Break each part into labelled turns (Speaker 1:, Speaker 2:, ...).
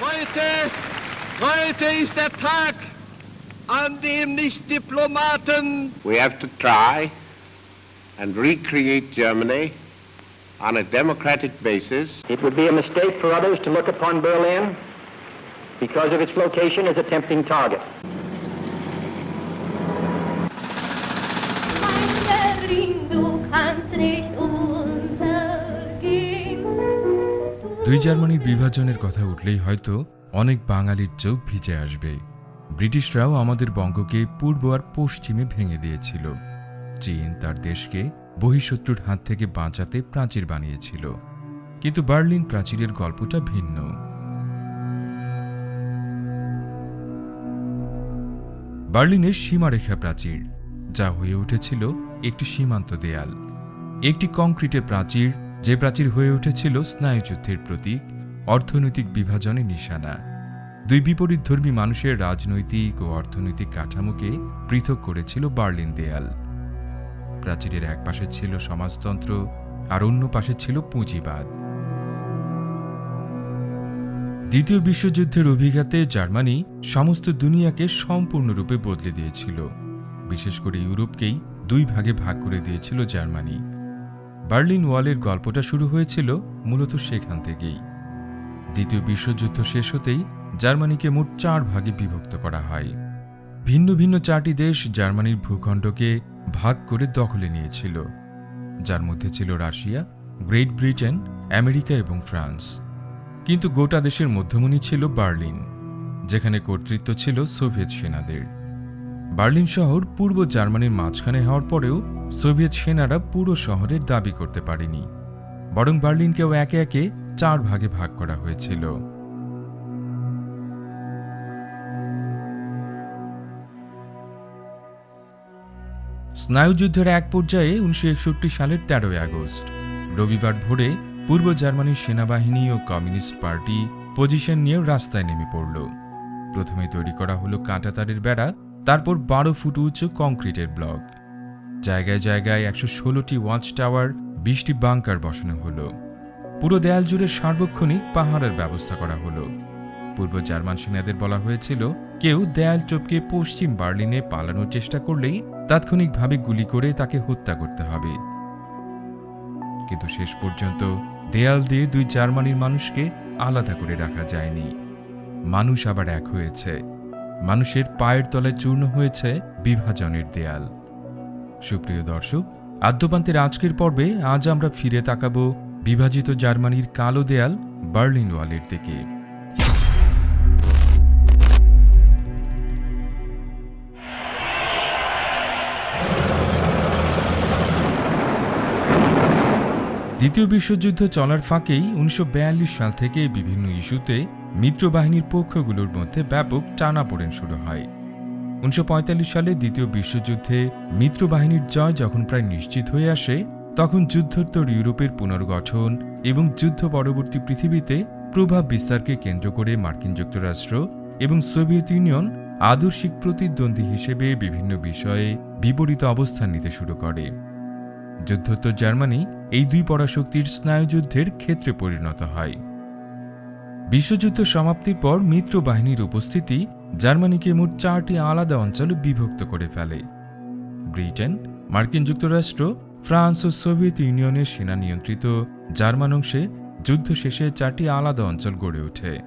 Speaker 1: Heute, heute ist der Tag, an dem nicht Diplomaten
Speaker 2: We have to try and recreate Germany on a democratic basis
Speaker 3: It would be a mistake for others to look upon Berlin because of its location as a tempting target.
Speaker 4: Mein Ring, du kannst nicht untergehen.
Speaker 5: দুই জার্মানির বিভাজনের কথা উঠলেই হয়তো অনেক বাঙালির চোখ ভিজে আসবে। ব্রিটিশরাও আমাদের বঙ্গকে পূর্ব আর পশ্চিমে ভেঙে দিয়েছিল। চীন তার দেশকে বহিঃশত্রুর হাত থেকে বাঁচাতে প্রাচীর বানিয়েছিল। কিন্তু বার্লিন প্রাচীরের গল্পটা ভিন্ন। বার্লিনের সীমারেখা প্রাচীর, যা হয়ে উঠেছিল একটি সীমান্ত দেয়াল। একটি কংক্রিটের প্রাচীর যে প্রাচীর হয়ে উঠেছিল স্নায়ুযুদ্ধের প্রতীক, অর্থনৈতিক বিভাজনের নিশানা। দুই বিপরীতধর্মী মানুষের রাজনৈতিক ও অর্থনৈতিক কাঠামোকে পৃথক করেছিল বার্লিন দেয়াল। প্রাচীরের এক পাশে ছিল সমাজতন্ত্র, আর অন্য পাশে ছিল পুঁজিবাদ। দ্বিতীয় বিশ্বযুদ্ধের অভিঘাতে জার্মানি সমস্ত দুনিয়াকে সম্পূর্ণরূপে বদলে দিয়েছিল। বিশেষ করে ইউরোপকেই দুই ভাগে ভাগ করে দিয়েছিল জার্মানি। বার্লিন ওয়ালের গল্পটা শুরু হয়েছিল মূলত সেখান থেকেই। দ্বিতীয় বিশ্বযুদ্ধ শেষ হতেই জার্মানিকে মোট চার ভাগে বিভক্ত করা হয়। ভিন্ন ভিন্ন চারটি দেশ জার্মানির ভূখণ্ডকে ভাগ করে দখলে নিয়েছিল। যার মধ্যে ছিল রাশিয়া, গ্রেট ব্রিটেন, আমেরিকা এবং ফ্রান্স। কিন্তু গোটা দেশের মধ্যমণি ছিল বার্লিন, যেখানে কর্তৃত্ব ছিল সোভিয়েত সেনাদের। বার্লিন শহর পূর্ব জার্মানির মাঝখানে হওয়ার পরেও সোভিয়েত সেনারা পুরো শহরের দাবি করতে পারেনি। বরং বার্লিনকেও একে একে চার ভাগে ভাগ করা হয়েছিল। স্নায়ুযুদ্ধের এক পর্যায়ে উনিশশো একষট্টি সালের তেরোই আগস্ট, রবিবার ভোরে পূর্ব জার্মানির সেনাবাহিনী ও কমিউনিস্ট পার্টি পজিশন নিয়ে রাস্তায় নেমে পড়ল। প্রথমে তৈরি করা হলো কাঁটাতারের বেড়া তারপর বারো ফুট উঁচু কংক্রিটের ব্লক। জায়গায় জায়গায় একশো ষোলোটি ওয়াচ টাওয়ার, বিশটি বাংকার বসানো হলো। পুরো দেয়াল জুড়ে সার্বক্ষণিক পাহাড়ের ব্যবস্থা করা হলো। পূর্ব জার্মান সেনাদের বলা হয়েছিল, কেউ দেয়াল চোপকে পশ্চিম বার্লিনে পালানোর চেষ্টা করলেই তাৎক্ষণিকভাবে গুলি করে তাকে হত্যা করতে হবে। কিন্তু শেষ পর্যন্ত দেয়াল দিয়ে দুই জার্মানির মানুষকে আলাদা করে রাখা যায়নি। মানুষ আবার এক হয়েছে। মানুষের পায়ের তলায় চূর্ণ হয়েছে বিভাজনের দেয়াল। সুপ্রিয় দর্শক, আদ্যপান্তের আজকের পর্বে আজ আমরা ফিরে তাকাব বিভাজিত জার্মানির কালো দেয়াল বার্লিন ওয়ালের দিকে। দ্বিতীয় বিশ্বযুদ্ধ চলার ফাঁকেই উনিশশো বিয়াল্লিশ সাল থেকে বিভিন্ন ইস্যুতে মিত্রবাহিনীর পক্ষগুলোর মধ্যে ব্যাপক টানাপোড়েন শুরু হয়। উনিশশো পঁয়তাল্লিশ সালে দ্বিতীয় বিশ্বযুদ্ধে মিত্রবাহিনীর জয় যখন প্রায় নিশ্চিত হয়ে আসে, তখন যুদ্ধোত্তর ইউরোপের পুনর্গঠন এবং যুদ্ধ পরবর্তী পৃথিবীতে প্রভাব বিস্তারকে কেন্দ্র করে মার্কিন যুক্তরাষ্ট্র এবং সোভিয়েত ইউনিয়ন আদর্শিক প্রতিদ্বন্দ্বী হিসেবে বিভিন্ন বিষয়ে বিপরীত অবস্থান নিতে শুরু করে। যুদ্ধোত্তর জার্মানি এই দুই পরাশক্তির স্নায়ুযুদ্ধের ক্ষেত্রে পরিণত হয়। বিশ্বযুদ্ধ সমাপ্তির পর মিত্র বাহিনীর উপস্থিতি জার্মানিকে মোট চারটি আলাদা অঞ্চলে বিভক্ত করে ফেলে। ব্রিটেন, মার্কিন যুক্তরাষ্ট্র, ফ্রান্স ও সোভিয়েত ইউনিয়নের সেনা নিয়ন্ত্রিত জার্মান অংশে যুদ্ধ শেষে চারটি আলাদা অঞ্চল গড়ে ওঠে।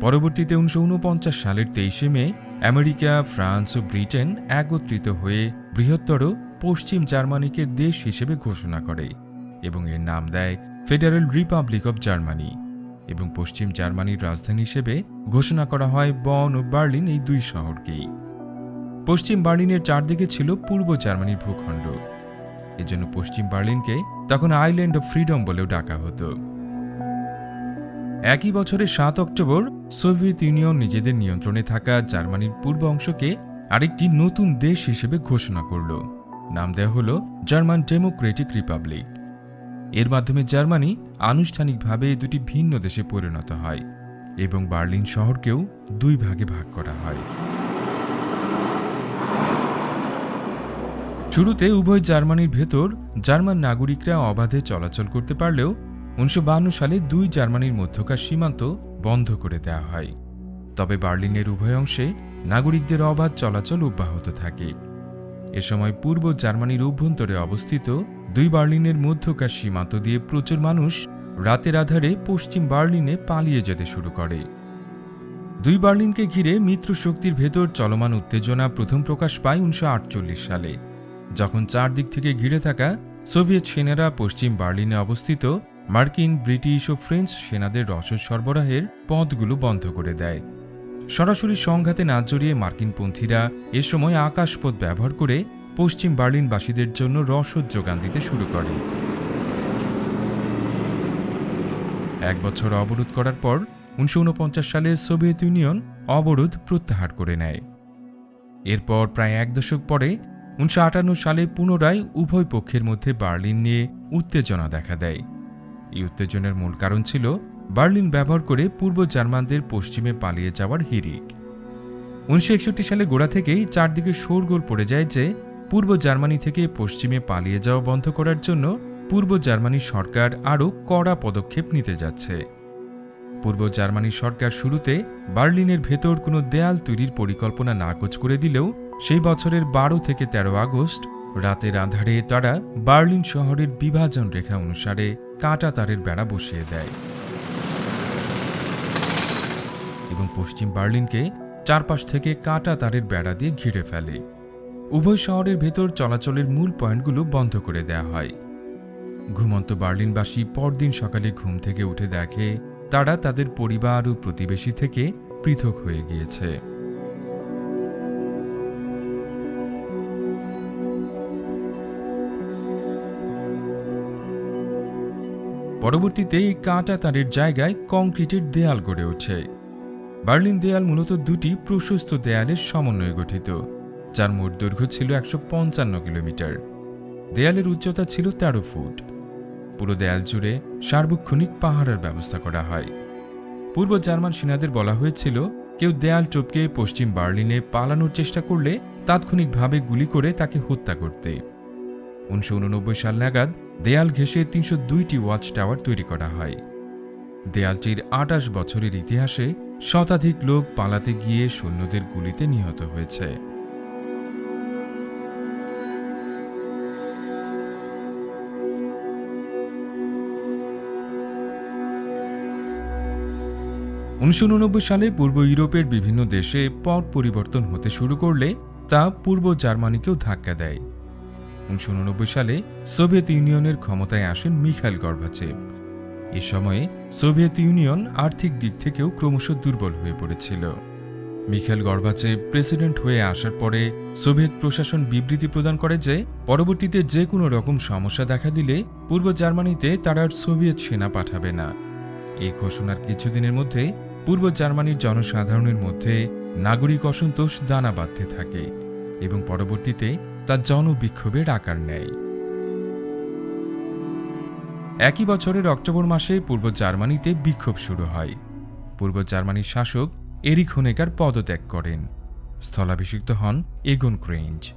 Speaker 5: পরবর্তীতে উনিশশো উনপঞ্চাশ সালের তেইশে মে আমেরিকা, ফ্রান্স ও ব্রিটেন একত্রিত হয়ে বৃহত্তর পশ্চিম জার্মানিকে দেশ হিসেবে ঘোষণা করে। এবং এর নাম দেয় ফেডারেল রিপাবলিক অব জার্মানি এবং পশ্চিম জার্মানির রাজধানী হিসেবে ঘোষণা করা হয় বন ও বার্লিন এই দুই শহরকেই। পশ্চিম বার্লিনের চারদিকে ছিল পূর্ব জার্মানির ভূখণ্ড। এজন্য পশ্চিম বার্লিনকে তখন আইল্যান্ড অফ ফ্রিডম বলেও ডাকা হতো। একই বছরের সাত অক্টোবর সোভিয়েত ইউনিয়ন নিজেদের নিয়ন্ত্রণে থাকা জার্মানির পূর্ব অংশকে আরেকটি নতুন দেশ হিসেবে ঘোষণা করল। নাম দেওয়া হল জার্মান ডেমোক্রেটিক রিপাবলিক। এর মাধ্যমে জার্মানি আনুষ্ঠানিকভাবে দুটি ভিন্ন দেশে পরিণত হয় এবং বার্লিন শহরকেও দুই ভাগে ভাগ করা হয়। শুরুতে উভয় জার্মানির ভেতর জার্মান নাগরিকরা অবাধে চলাচল করতে পারলেও উনিশশো সালে দুই জার্মানির মধ্যকার সীমান্ত বন্ধ করে দেওয়া হয়। তবে বার্লিনের উভয় অংশে নাগরিকদের অবাধ চলাচল অব্যাহত থাকে। এ সময় পূর্ব জার্মানির অভ্যন্তরে অবস্থিত দুই বার্লিনের মধ্যকার সীমান্ত দিয়ে প্রচুর মানুষ রাতের আধারে পশ্চিম বার্লিনে পালিয়ে যেতে শুরু করে। দুই বার্লিনকে ঘিরে মিত্র শক্তির ভেতর চলমান উত্তেজনা প্রথম প্রকাশ পায় উনিশশো আটচল্লিশ সালে। যখন চারদিক থেকে ঘিরে থাকা সোভিয়েত সেনারা পশ্চিম বার্লিনে অবস্থিত, মার্কিন, ব্রিটিশ ও ফ্রেঞ্চ সেনাদের রসদ সরবরাহের পথগুলো বন্ধ করে দেয়। সরাসরি সংঘাতে না জড়িয়ে মার্কিনপন্থীরা এ সময় আকাশপথ ব্যবহার করে পশ্চিম বার্লিনবাসীদের জন্য রসদ যোগান দিতে শুরু করে। এক বছর অবরোধ করার পর উনিশশো ঊনপঞ্চাশ সালে সোভিয়েত ইউনিয়ন অবরোধ প্রত্যাহার করে নেয়। এরপর প্রায় এক দশক পরে উনিশশো আটান্ন সালে পুনরায় উভয় পক্ষের মধ্যে বার্লিন নিয়ে উত্তেজনা দেখা দেয়। এই উত্তেজনার মূল কারণ ছিল বার্লিন ব্যবহার করে পূর্ব জার্মানদের পশ্চিমে পালিয়ে যাওয়ার হিরিক। উনিশশো একষট্টি সালে গোড়া থেকেই চারদিকে শোরগোল পড়ে যায় যে পূর্ব জার্মানি থেকে পশ্চিমে পালিয়ে যাওয়া বন্ধ করার জন্য পূর্ব জার্মানি সরকার আরও কড়া পদক্ষেপ নিতে যাচ্ছে। পূর্ব জার্মানি সরকার শুরুতে বার্লিনের ভেতর কোনো দেয়াল তৈরির পরিকল্পনা নাকচ করে দিলেও সেই বছরের বারো থেকে ১৩ আগস্ট রাতের আধারে তারা বার্লিন শহরের বিভাজন রেখা অনুসারে কাঁটা তারের বেড়া বসিয়ে দেয়। এবং পশ্চিম বার্লিনকে চারপাশ থেকে কাঁটা তারের বেড়া দিয়ে ঘিরে ফেলে। উভয় শহরের ভেতর চলাচলের মূল পয়েন্টগুলো বন্ধ করে দেয়া হয়। ঘুমন্ত বার্লিনবাসী পরদিন সকালে ঘুম থেকে উঠে দেখে তারা তাদের পরিবার ও প্রতিবেশী থেকে পৃথক হয়ে গিয়েছে। পরবর্তীতে এই কাঁটা তারের জায়গায় কংক্রিটের দেয়াল গড়ে ওঠে। বার্লিন দেয়াল মূলত দুটি প্রশস্ত দেয়ালের সমন্বয়ে গঠিত। যার মোট দৈর্ঘ্য ছিল একশো পঞ্চান্ন কিলোমিটার। দেয়ালের উচ্চতা ছিল তেরো ফুট। পুরো দেয়াল জুড়ে সার্বক্ষণিক পাহারার ব্যবস্থা করা হয়। পূর্ব জার্মান সেনাদের বলা হয়েছিল, কেউ দেয়াল টপকে পশ্চিম বার্লিনে পালানোর চেষ্টা করলে তাৎক্ষণিকভাবে গুলি করে তাকে হত্যা করতে। উনিশশো উননব্বই সাল নাগাদ দেয়াল ঘেঁষে তিনশো দুইটি ওয়াচ টাওয়ার তৈরি করা হয়। দেয়ালটির আটাশ বছরের ইতিহাসে শতাধিক লোক পালাতে গিয়ে সৈন্যদের গুলিতে নিহত হয়েছে। উনিশশো উননব্বই সালে পূর্ব ইউরোপের বিভিন্ন দেশে পট পরিবর্তন হতে শুরু করলে তা পূর্ব জার্মানিকেও ধাক্কা দেয়। উনিশশো উননব্বই সালে সোভিয়েত ইউনিয়নের ক্ষমতায় আসেন মিখাইল গর্বাচেভ। এ সময়ে সোভিয়েত ইউনিয়ন আর্থিক দিক থেকেও ক্রমশ দুর্বল হয়ে পড়েছিল। মিখাইল গর্বাচেভ প্রেসিডেন্ট হয়ে আসার পরে সোভিয়েত প্রশাসন বিবৃতি প্রদান করে যে, পরবর্তীতে যে কোনো রকম সমস্যা দেখা দিলে পূর্ব জার্মানিতে তারা আর সোভিয়েত সেনা পাঠাবে না। এই ঘোষণার কিছুদিনের মধ্যে পূর্ব জার্মানির জনসাধারণের মধ্যে নাগরিক অসন্তোষ দানা বাঁধতে থাকে এবং পরবর্তীতে তা জনবিক্ষোভের আকার নেয়। একই বছরের অক্টোবর মাসে পূর্ব জার্মানিতে বিক্ষোভ শুরু হয়। পূর্ব জার্মানির শাসক এরিক হোনেকার পদত্যাগ করেন। স্থলাভিষিক্ত হন এগন ক্রেঞ্জ।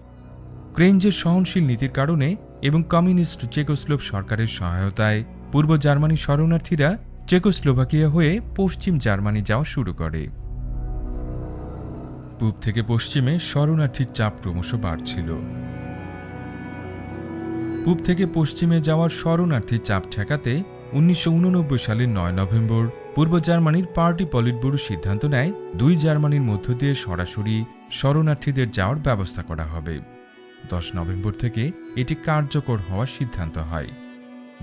Speaker 5: ক্রেঞ্জের সহনশীল নীতির কারণে এবং কমিউনিস্ট চেকোস্লোভ সরকারের সহায়তায় পূর্ব জার্মানির শরণার্থীরা চেকোস্লোভাকিয়া হয়ে পশ্চিম জার্মানি যাওয়া শুরু করে। পূব থেকে পশ্চিমে শরণার্থীর চাপ ক্রমশ বাড়ছিল। পূব থেকে পশ্চিমে যাওয়ার শরণার্থীর চাপ ঠেকাতে উনিশশো উননব্বই সালের নয় নভেম্বর পূর্ব জার্মানির পার্টি পলিটব্যুরো সিদ্ধান্ত নেয়, দুই জার্মানির মধ্য দিয়ে সরাসরি শরণার্থীদের যাওয়ার ব্যবস্থা করা হবে। দশ নভেম্বর থেকে এটি কার্যকর হওয়ার সিদ্ধান্ত হয়।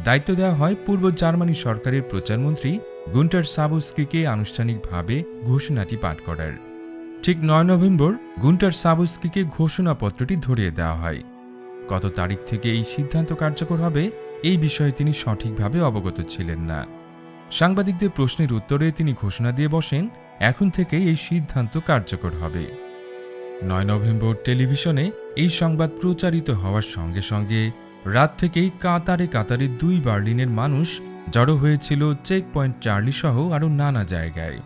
Speaker 5: দায়িত্ব দেওয়া হয় পূর্ব জার্মানি সরকারের প্রচারমন্ত্রী গুন্টার সাবুস্কিকে আনুষ্ঠানিকভাবে ঘোষণাটি পাঠ করার। ঠিক নয় নভেম্বর গুন্টার সাবুস্কিকে ঘোষণাপত্রটি ধরিয়ে দেওয়া হয়। কত তারিখ থেকে এই সিদ্ধান্ত কার্যকর হবে এই বিষয়ে তিনি সঠিকভাবে অবগত ছিলেন না। সাংবাদিকদের প্রশ্নের উত্তরে তিনি ঘোষণা দিয়ে বসেন, এখন থেকে এই সিদ্ধান্ত কার্যকর হবে। নয় নভেম্বর টেলিভিশনে এই সংবাদ প্রচারিত হওয়ার সঙ্গে সঙ্গে রাত থেকেই কাতারে কাতারে দুই বার্লিনের মানুষ জড়ো হয়েছিল চেক পয়েন্ট চার্লি সহ আরও নানা জায়গায়।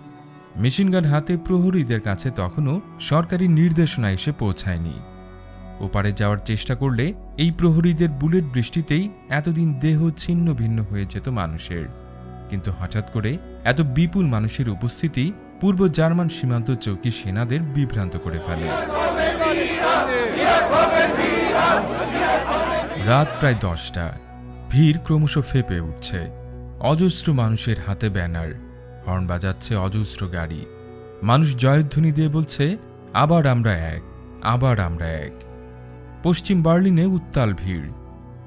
Speaker 5: মেশিনগান হাতে প্রহরীদের কাছে তখনও সরকারি নির্দেশনা এসে পৌঁছায়নি। ওপারে যাওয়ার চেষ্টা করলে এই প্রহরীদের বুলেট বৃষ্টিতেই এতদিন দেহ ছিন্ন ভিন্ন হয়ে যেত মানুষের। কিন্তু হঠাৎ করে এত বিপুল মানুষের উপস্থিতি পূর্ব জার্মান সীমান্ত চৌকি সেনাদের বিভ্রান্ত করে ফেলে। রাত প্রায় দশটা। ভিড় ক্রমশ ফেপে উঠছে। অজস্র মানুষের হাতে ব্যানার। হর্ন বাজাচ্ছে অজস্র গাড়ি। মানুষ জয়ধ্বনি দিয়ে বলছে, আবার আমরা এক, আবার আমরা এক। পশ্চিম বার্লিনে উত্তাল ভিড়।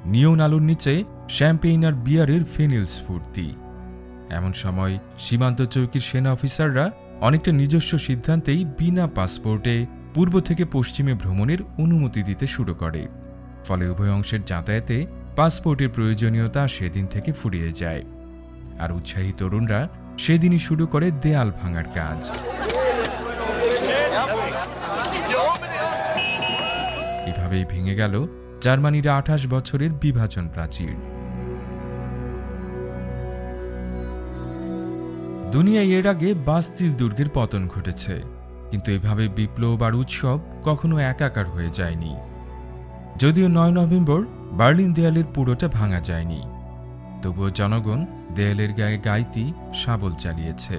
Speaker 5: নিয়ন আলোর নিচে শ্যাম্পেইন আর বিয়ারের ফেনিল স্ফূর্তি। এমন সময় সীমান্ত চৌকির সেনা অফিসাররা অনেকটা নিজস্ব সিদ্ধান্তেই বিনা পাসপোর্টে পূর্ব থেকে পশ্চিমে ভ্রমণের অনুমতি দিতে শুরু করে। ফলে উভয় অংশের যাতায়াতে পাসপোর্টের প্রয়োজনীয়তা সেদিন থেকে ফুরিয়ে যায়। আর উৎসাহী তরুণরা সেদিনই শুরু করে দেয়াল ভাঙার কাজ। এভাবেই ভেঙে গেল জার্মানির আঠাশ বছরের বিভাজন প্রাচীর। দুনিয়ায় এর আগে বাস্তিল দুর্গের পতন ঘটেছে, কিন্তু এভাবে বিপ্লব আর উৎসব কখনো একাকার হয়ে যায়নি। যদিও নয় নভেম্বর, বার্লিন দেয়ালের পুরোটা ভাঙা যায়নি। তবুও জনগণ দেয়ালের গায়ে গাইতি শাবল চালিয়েছে।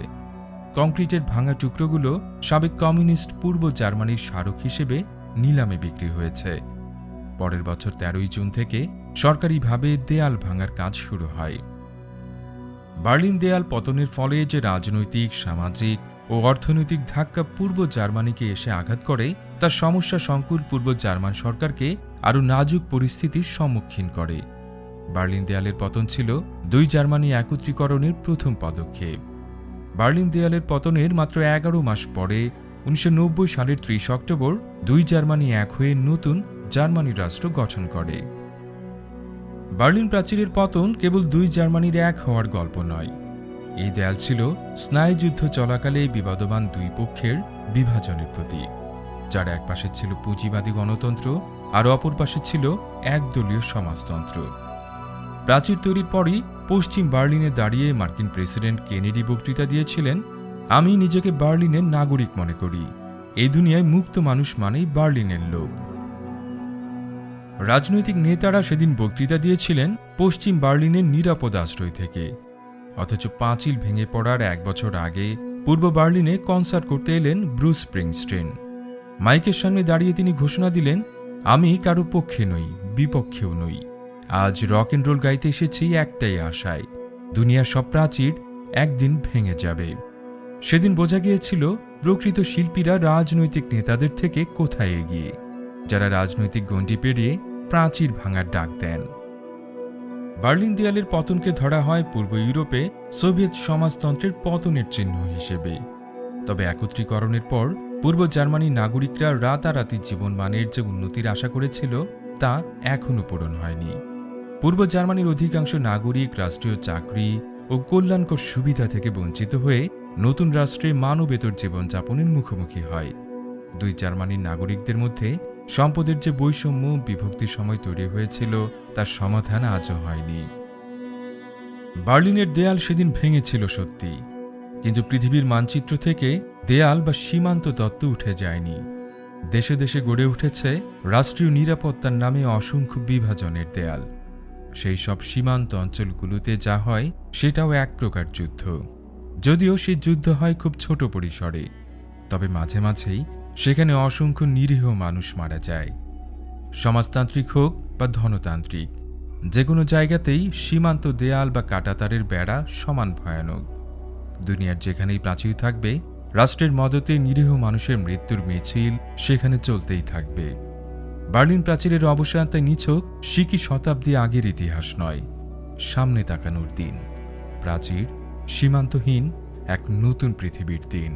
Speaker 5: কংক্রিটের ভাঙা টুকরোগুলো সাবেক কমিউনিস্ট পূর্ব জার্মানির স্মারক হিসেবে নিলামে বিক্রি হয়েছে। পরের বছর তেরোই জুন থেকে সরকারিভাবে দেয়াল ভাঙার কাজ শুরু হয়। বার্লিন দেয়াল পতনের ফলে যে রাজনৈতিক, সামাজিক ও অর্থনৈতিক ধাক্কা পূর্ব জার্মানিকে এসে আঘাত করে, তার সমস্যা সংকুল পূর্ব জার্মান সরকারকে আরও নাজুক পরিস্থিতির সম্মুখীন করে। বার্লিন দেয়ালের পতন ছিল দুই জার্মানি একত্রীকরণের প্রথম পদক্ষেপ। বার্লিন দেয়ালের পতনের মাত্র এগারো মাস পরে, উনিশশো নব্বই সালের ত্রিশ অক্টোবর, দুই জার্মানি এক হয়ে নতুন জার্মানি রাষ্ট্র গঠন করে। বার্লিন প্রাচীরের পতন কেবল দুই জার্মানির এক হওয়ার গল্প নয়। এই দেয়াল ছিল স্নায়ুযুদ্ধ চলাকালে বিবাদমান দুই পক্ষের বিভাজনের প্রতীক, যার এক পাশে ছিল পুঁজিবাদী গণতন্ত্র আর অপর পাশে ছিল একদলীয় সমাজতন্ত্র। প্রাচীর তৈরির পরই পশ্চিম বার্লিনে দাঁড়িয়ে মার্কিন প্রেসিডেন্ট কেনেডি বক্তৃতা দিয়েছিলেন, আমি নিজেকে বার্লিনের নাগরিক মনে করি। এই দুনিয়ায় মুক্ত মানুষ মানেই বার্লিনের লোক। রাজনৈতিক নেতারা সেদিন বক্তৃতা দিয়েছিলেন পশ্চিম বার্লিনের নিরাপদ আশ্রয় থেকে। অথচ পাঁচিল ভেঙে পড়ার এক বছর আগে পূর্ব বার্লিনে কনসার্ট করতে এলেন ব্রুস স্প্রিংস্টেন। মাইকের সামনে দাঁড়িয়ে তিনি ঘোষণা দিলেন, আমি কারও পক্ষে নই, বিপক্ষেও নই। আজ রক এন্ড রোল গাইতে এসেছি একটাই আশায়, দুনিয়ার সব প্রাচীর একদিন ভেঙে যাবে। সেদিন বোঝা গিয়েছিল, প্রকৃত শিল্পীরা রাজনৈতিক নেতাদের থেকে কোথায় এগিয়ে, যারা রাজনৈতিক গণ্ডি পেরিয়ে প্রাচীর ভাঙার ডাক দেন। বার্লিন দেয়ালের পতনকে ধরা হয় পূর্ব ইউরোপে সোভিয়েত সমাজতন্ত্রের পতনের চিহ্ন হিসেবে। তবে একত্রীকরণের পর পূর্ব জার্মানির নাগরিকরা রাতারাতি জীবনমানের যে উন্নতির আশা করেছিল, তা এখনও পূরণ হয়নি। পূর্ব জার্মানির অধিকাংশ নাগরিক রাষ্ট্রীয় চাকরি ও কল্যাণকর সুবিধা থেকে বঞ্চিত হয়ে নতুন রাষ্ট্রে মানবেতর জীবনযাপনের মুখোমুখি হয়। দুই জার্মানির নাগরিকদের মধ্যে সম্পদের যে বৈষম্য বিভক্তির সময় তৈরি হয়েছিল, তার সমাধান আজও হয়নি। বার্লিনের দেয়াল সেদিন ভেঙেছিল সত্যি, কিন্তু পৃথিবীর মানচিত্র থেকে দেয়াল বা সীমান্ত তত্ত্ব উঠে যায়নি। দেশে দেশে গড়ে উঠেছে রাষ্ট্রীয় নিরাপত্তার নামে অসংখ্য বিভাজনের দেয়াল। সেই সব সীমান্ত অঞ্চলগুলোতে যা হয়, সেটাও এক প্রকার যুদ্ধ। যদিও সেই যুদ্ধ হয় খুব ছোট পরিসরে, তবে মাঝে মাঝেই সেখানে অসংখ্য নিরীহ মানুষ মারা যায়। সমাজতান্ত্রিক হোক বা ধনতান্ত্রিক যে কোনো জায়গাতেই সীমান্ত দেয়াল বা কাটাতারের বেড়া সমান ভয়ানক। দুনিয়ার যেখানেই প্রাচীর থাকবে, রাষ্ট্রের মদতে নিরীহ মানুষের মৃত্যুর মিছিল সেখানে চলতেই থাকবে। বার্লিন প্রাচীরের অবসান তাই নিছক সিকি শতাব্দী আগের ইতিহাস নয়, সামনে তাকানোর দিন। প্রাচীর সীমান্তহীন এক নতুন পৃথিবীর দিন।